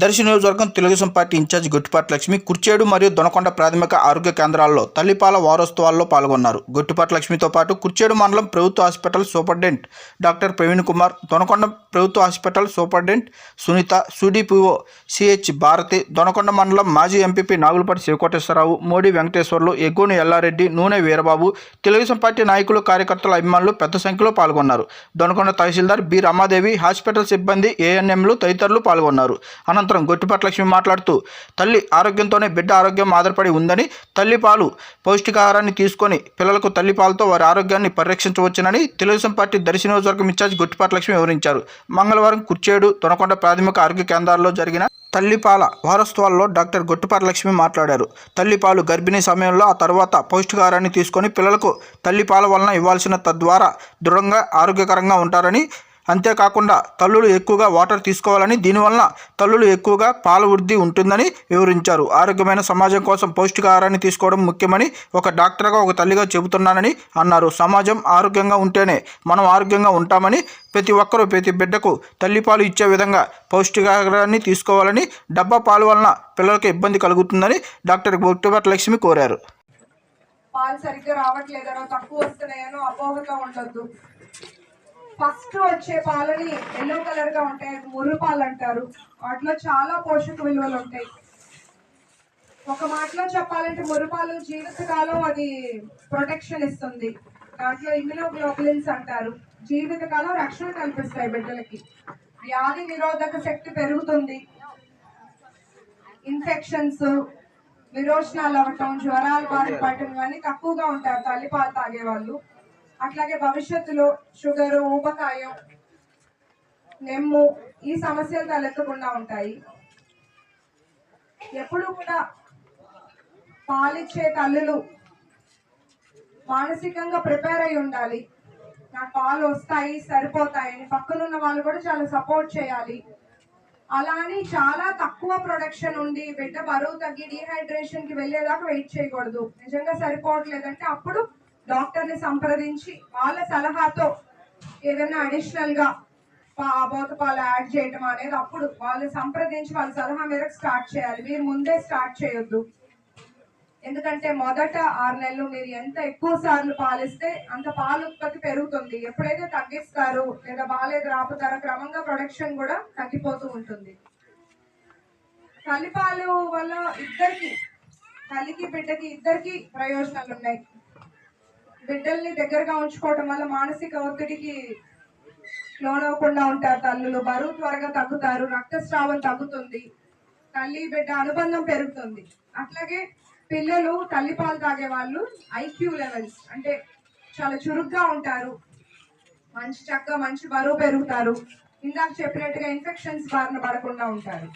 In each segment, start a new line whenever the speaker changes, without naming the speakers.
దర్శి నియోజకవర్గం Telugu Desam party in-charge Gottipati Lakshmi Kurichedu మరియు దొనకొండ ప్రాథమిక ఆరోగ్య కేంద్రాల్లో తల్లిపాల వారోత్సవాల్లో పాల్గొన్నారు. గొట్టిపాటి లక్ష్మితో పాటు కుర్చేడు మండలం ప్రభుత్వ hospital superintendent doctor Praveen Kumar Donakonda ప్రభుత్వ హాస్పిటల్ సూపరింటెండెంట్ సునీత సుడిపిఓ సిహెచ్ భారతి దొనకొండ మండలం మాజీ ఎంపీపీ నాగులపాటి శివకోటేశ్వరరావు మోడీ వెంకటేశ్వర్లు ఎగ్గోని ఎల్లారెడ్డి నూనె వీరబాబు తెలుగుదేశం పార్టీ నాయకులు కార్యకర్తల అభిమానులు పెద్ద సంఖ్యలో పాల్గొన్నారు. దొనకొండ తహసీల్దార్ బి రమాదేవి హాస్పిటల్ సిబ్బంది ఏఎన్ఎంలు తదితరులు పాల్గొన్నారు. అనంతరం గొట్టిపాటి లక్ష్మి మాట్లాడుతూ తల్లి ఆరోగ్యంతోనే బిడ్డ ఆరోగ్యం ఆధారపడి ఉందని తల్లిపాలు పౌష్టికాహారాన్ని తీసుకొని పిల్లలకు తల్లిపాలతో వారి ఆరోగ్యాన్ని పరిరక్షించవచ్చునని తెలుగుదేశం పార్టీ దర్శి నియోజకవర్గం ఇన్ఛార్జ్ గొట్టిపాటి లక్ష్మి వివరించారు. మంగళవారం కుర్చేడు తొనకొండ ప్రాథమిక ఆరోగ్య కేంద్రాల్లో జరిగిన తల్లిపాల వారోత్సవాల్లో డాక్టర్ గొట్టిపాటి లక్ష్మి మాట్లాడారు తల్లిపాలు గర్భిణీ సమయంలో ఆ తర్వాత పౌష్టికాహారాన్ని తీసుకొని పిల్లలకు తల్లిపాల వలన ఇవ్వాల్సిన తద్వారా దృఢంగా ఆరోగ్యకరంగా ఉంటారని అంతేకాకుండా తల్లులు ఎక్కువగా వాటర్ తీసుకోవాలని దీనివలన తల్లులు ఎక్కువగా పాల వృద్ధి ఉంటుందని వివరించారు. ఆరోగ్యమైన సమాజం కోసం పౌష్టికాహారాన్ని తీసుకోవడం ముఖ్యమని ఒక డాక్టర్గా ఒక తల్లిగా చెబుతున్నానని అన్నారు. సమాజం ఆరోగ్యంగా ఉంటేనే మనం ఆరోగ్యంగా ఉంటామని ప్రతి ఒక్కరూ ప్రతి బిడ్డకు తల్లిపాలు ఇచ్చే విధంగా పౌష్టికాహారాన్ని తీసుకోవాలని డబ్బా పాలు వలన పిల్లలకు ఇబ్బంది కలుగుతుందని డాక్టర్ బొట్టుబట్ లక్ష్మి కోరారు.
పాలు సరిగ్గా రావట్లేదనో తక్కువ వస్తున్నాయనో అపోహతో ఉండొద్దు. ఫస్ట్ వచ్చే పాలని ఎల్లో కలర్గా ఉంటాయి అది ముర్రు పాలు అంటారు. వాటిలో చాలా పోషక విలువలు ఉంటాయి. ఒక మాటలో చెప్పాలంటే మురుపాలు జీవితకాలం అది ప్రొటెక్షన్ ఇస్తుంది. దాంట్లో ఇమ్యునోగ్లోబులిన్స్ అంటారు. జీవితకాలం రక్షణ కల్పిస్తాయి బిడ్డలకి. వ్యాధి నిరోధక శక్తి పెరుగుతుంది. ఇన్ఫెక్షన్స్ విరోచనాలు అవ్వటం జ్వరాలు బారి ఇవన్నీ తక్కువగా ఉంటారు తల్లిపాలు తాగే వాళ్ళు అట్లాగే భవిష్యత్తులో షుగరు ఊబకాయం నెమ్ము ఈ సమస్యలు తలెత్తకుండా ఉంటాయి. ఎప్పుడు కూడా పాలిచ్చే తల్లులు మానసికంగా ప్రిపేర్ అయి ఉండాలి. నాకు పాలు వస్తాయి సరిపోతాయని పక్కనున్న వాళ్ళు కూడా చాలా సపోర్ట్ చేయాలి. అలా అని చాలా తక్కువ ప్రొడక్షన్ ఉండి బిడ్డ బరువు తగ్గి డీహైడ్రేషన్కి వెళ్ళేదాకా వెయిట్ చేయకూడదు. నిజంగా సరిపోవట్లేదంటే అప్పుడు డాక్టర్ని సంప్రదించి వాళ్ళ సలహాతో ఏదైనా అడిషనల్గా పా- పాలు యాడ్ చేయటం అనేది అప్పుడు వాళ్ళు సంప్రదించి వాళ్ళ సలహా మేరకు స్టార్ట్ చేయాలి. మీరు ముందే స్టార్ట్ చేయొద్దు. ఎందుకంటే మొదట ఆరు నెలలు మీరు ఎంత ఎక్కువ సార్లు పాలిస్తే అంత పాల ఉత్పత్తి పెరుగుతుంది. ఎప్పుడైతే తగ్గిస్తారు లేదా బాగాలేదు రాపుతారో క్రమంగా ప్రొడక్షన్ కూడా తగ్గిపోతూ ఉంటుంది. తల్లిపాలు వల్ల ఇద్దరికి తల్లికి బిడ్డకి ఇద్దరికి ప్రయోజనాలు ఉన్నాయి బిడ్డల్ని దగ్గరగా ఉంచుకోవడం వల్ల మానసిక ఒత్తిడికి లోనవ్వకుండా ఉంటారు తల్లులు. బరువు త్వరగా తగ్గుతారు రక్తస్రావం తగ్గుతుంది తల్లి బిడ్డ అనుబంధం పెరుగుతుంది. అట్లాగే పిల్లలు తల్లిపాలు తాగే వాళ్ళు ఐక్యూ లెవెల్స్ అంటే చాలా చురుగ్గా ఉంటారు. మంచి చక్క మంచి బరువు పెరుగుతారు. ఇందాక చెప్పినట్టుగా ఇన్ఫెక్షన్స్ బారిన పడకుండా ఉంటారు.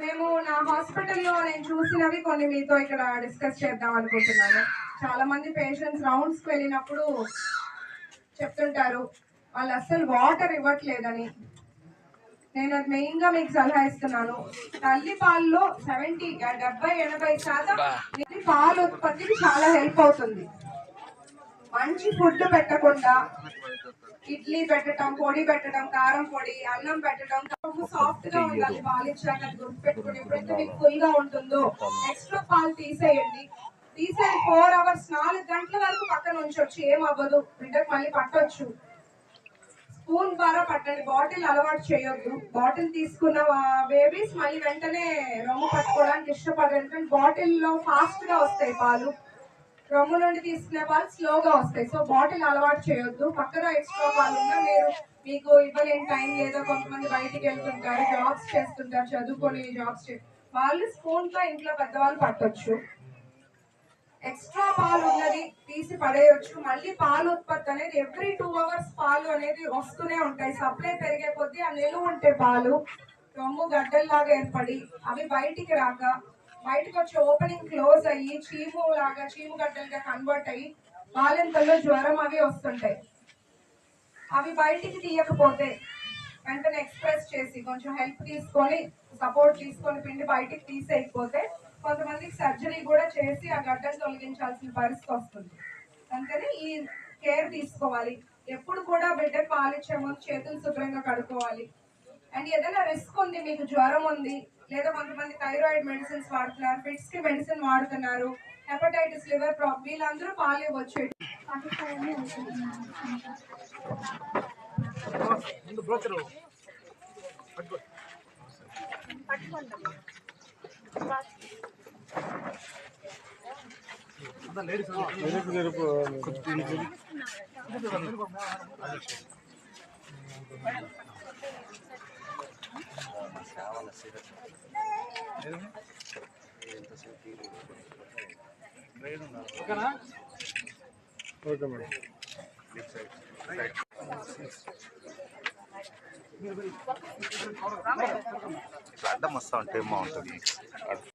మేము నా హాస్పిటల్లో నేను చూసినవి కొన్ని మీతో ఇక్కడ డిస్కస్ చేద్దాం అనుకుంటున్నాను. చాలా మంది పేషెంట్స్ రౌండ్స్కి వెళ్ళినప్పుడు చెప్తుంటారు వాళ్ళు అస్సలు వాటర్ ఇవ్వట్లేదని. నేను అది మెయిన్గా మీకు సలహా ఇస్తున్నాను. తల్లి పాలలో సెవెంటీ డెబ్బై ఎనభై శాతం ఇది పాలు ఉత్పత్తికి చాలా హెల్ప్ అవుతుంది. మంచి ఫుడ్ పెట్టకుండా ఇడ్లీ పెట్టడం పొడి పెట్టడం కారం పొడి అన్నం పెట్టడం సాఫ్ట్గా ఉండాలి పాలు ఇచ్చాక అది గుర్తుపెట్టుకుని ఎప్పుడైతే మీకు ఫుల్గా ఉంటుందో ఎక్స్ట్రా పాలు తీసేయండి. తీసేది ఫోర్ అవర్స్ నాలుగు గంటల వరకు పక్కన ఉంచొచ్చు ఏం అవ్వదు. బిడ్డకు మళ్ళీ పట్టొచ్చు. స్పూన్ ద్వారా పట్టండి. బాటిల్ అలవాటు చేయొద్దు. బాటిల్ తీసుకున్న బేబీస్ మళ్ళీ వెంటనే రొమ్ము పట్టుకోవడానికి ఇష్టపడరు. ఎందుకంటే బాటిల్లో ఫాస్ట్గా వస్తాయి పాలు. రొమ్ము నుండి తీసుకునే పాలు స్లోగా వస్తాయి. సో బాటిల్ అలవాటు చేయొద్దు. పక్కన ఎక్స్ట్రా పాలు ఉన్నా మీరు మీకు ఇవ్వలేని టైం లేదా కొంతమంది బయటికి వెళ్తుంటారు జాబ్స్ చేస్తుంటారు చదువుకొని జాబ్స్ వాళ్ళు స్పూన్తో ఇంట్లో పెద్దవాళ్ళు పట్టొచ్చు. ఎక్స్ట్రా పాలు ఉన్నది తీసి పడేయచ్చు. మళ్ళీ పాలు ఉత్పత్తి అనేది ఎవ్రీ టూ అవర్స్ పాలు అనేది వస్తూనే ఉంటాయి. సప్లై పెరిగే కొద్దీ ఆ నిలువ ఉంటే పాలు రొమ్ము గడ్డల్లాగా ఏర్పడి అవి బయటికి రాక బయటకు వచ్చి ఓపెనింగ్ క్లోజ్ అయ్యి చీము లాగా చీము గడ్డలుగా కన్వర్ట్ అయ్యి బాలింతల్లో జ్వరం అవి వస్తుంటాయి. అవి బయటికి తీయకపోతే వెంటనే ఎక్స్ప్రెస్ చేసి కొంచెం హెల్ప్ తీసుకొని సపోర్ట్ తీసుకొని పిండి బయటికి తీసేయకపోతే కొంతమందికి సర్జరీ కూడా చేసి ఆ గడ్డను తొలగించాల్సిన పరిస్థితి వస్తుంది. అందుకని ఈ కేర్ తీసుకోవాలి. ఎప్పుడు కూడా బిడ్డ పాలిచ్చే ముందు చేతులు శుభ్రంగా కడుక్కోవాలి. అండ్ ఏదైనా రిస్క్ ఉంది మీకు జ్వరం ఉంది లేదా కొంతమంది థైరాయిడ్ మెడిసిన్స్ వాడుతున్నారు ఫిట్స్కి మెడిసిన్ వాడుతున్నారు హెపటైటిస్ లివర్ ప్రాబ్లం వీళ్ళందరూ పాలు ఇవ్వచ్చు
ఓకే మేడం.
అడ్డం వస్తా ఉంటే బాగుంటుంది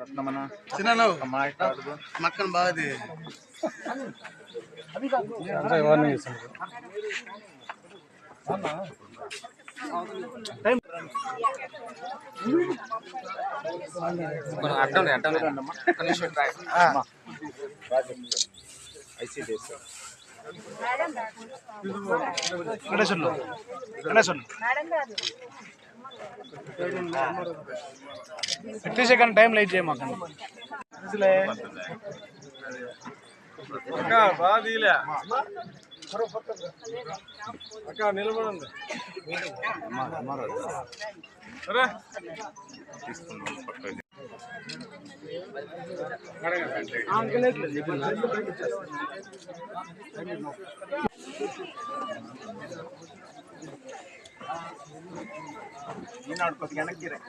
రత్నమన
చిన్న
మాట్లాడదు
మక్కన బాగుంది వార్నింగ్ ఇస్తాను
ఐసీడీఎస్
సెకండ్ టైం లైట్ చేయమాకండి అక్క బాగా తీయలే అక్క నిలబడండి అరే
తీసుకున్నాం పక్కకి ఈనాడు కొద్దిగా వెనక్కి రా.